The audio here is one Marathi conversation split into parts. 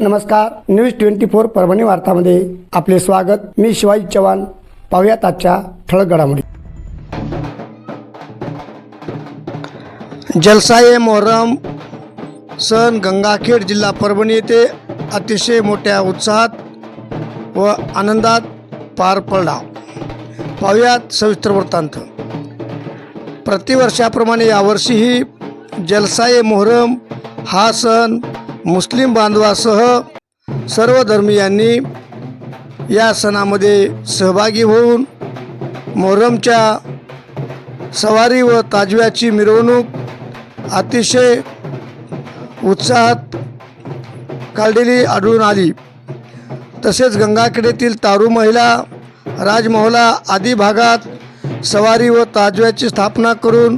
नमस्कार न्यूज ट्वेंटी फोर परभणी वार्तामध्ये आपले स्वागत. मी शिवाजी चव्हाण. पाहुयात आजच्या ठळक घडामोडी. जलसाये मोहरम सण गंगाखेड जिल्हा परभणी येथे अतिशय मोठ्या उत्साहात व आनंदात पार पडला. पाहुयात सविस्तर वृत्तांत. प्रतिवर्षाप्रमाणे यावर्षीही जलसाये मोहरम हा सण मुस्लिम बांधवासह सर्व धर्मियांनी या सणामध्ये सहभागी होऊन मोहरमच्या सवारी व ताजव्याची मिरवणूक अतिशय उत्साहात काढलेली आढळून आली. तसेच गंगाखेडेतील तारू महिला राजमहला आदी भागात सवारी व ताजव्याची स्थापना करून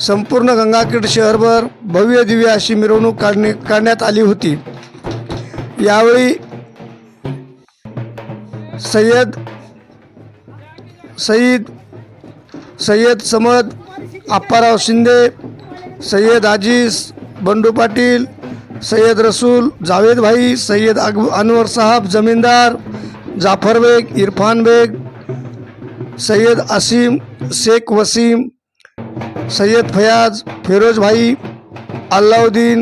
संपूर्ण गंगाखेड शहरभर भव्य दिव्य अशी मिरवणूक काढणे काढण्यात आली होती. यावेळी सय्यद सईद सय्यद समद आप्पाराव शिंदे सय्यद आजीज बंडू पाटील सय्यद रसूल जावेद भाई सय्यद अग अनवर साहब जमीनदार जाफर बेग इरफान बेग सय्यद असीम शेख वसीम सय्यद फयाज फिरोज भाई अल्लाउद्दीन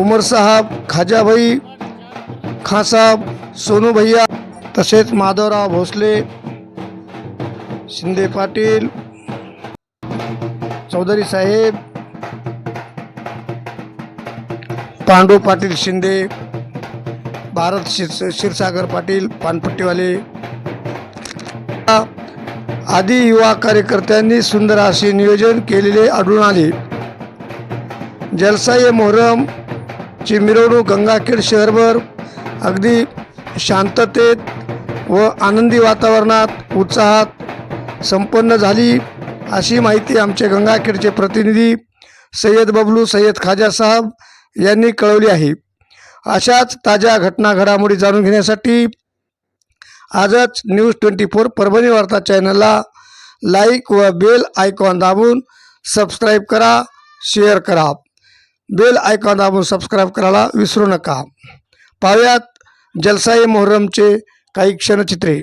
उमर साहब खाजाभाई खासाब सोनू भैया तसेच माधवराव भोसले शिंदे पाटील चौधरी साहेब पांडू पाटील शिंदे भारत शिर क्षीरसागर पाटील पानपट्टीवाले आदी युवा कार्यकर्त्यांनी सुंदर असे नियोजन केलेले आढळून आले. जलसाई मोहरम ची मिरवणूक गंगाखेड शहरभर अगदी शांततेत व आनंदी वातावरणात उत्साहात संपन्न झाली अशी माहिती आमचे गंगाखेडचे प्रतिनिधी सय्यद बबलू सय्यद खाजा साहब यांनी कळवली आहे. अशाच ताज्या घटना घडामोडी जाणून घेण्यासाठी आजच न्यूज ट्वेंटी फोर परभणी वार्ता चॅनलला लाईक व बेल आयकॉन दाबून सबस्क्राईब करा शेअर करा. बेल आयकॉन दाबून सबस्क्राईब करायला विसरू नका. पाहुयात जलसाई मोहरमचे काही क्षणचित्रे.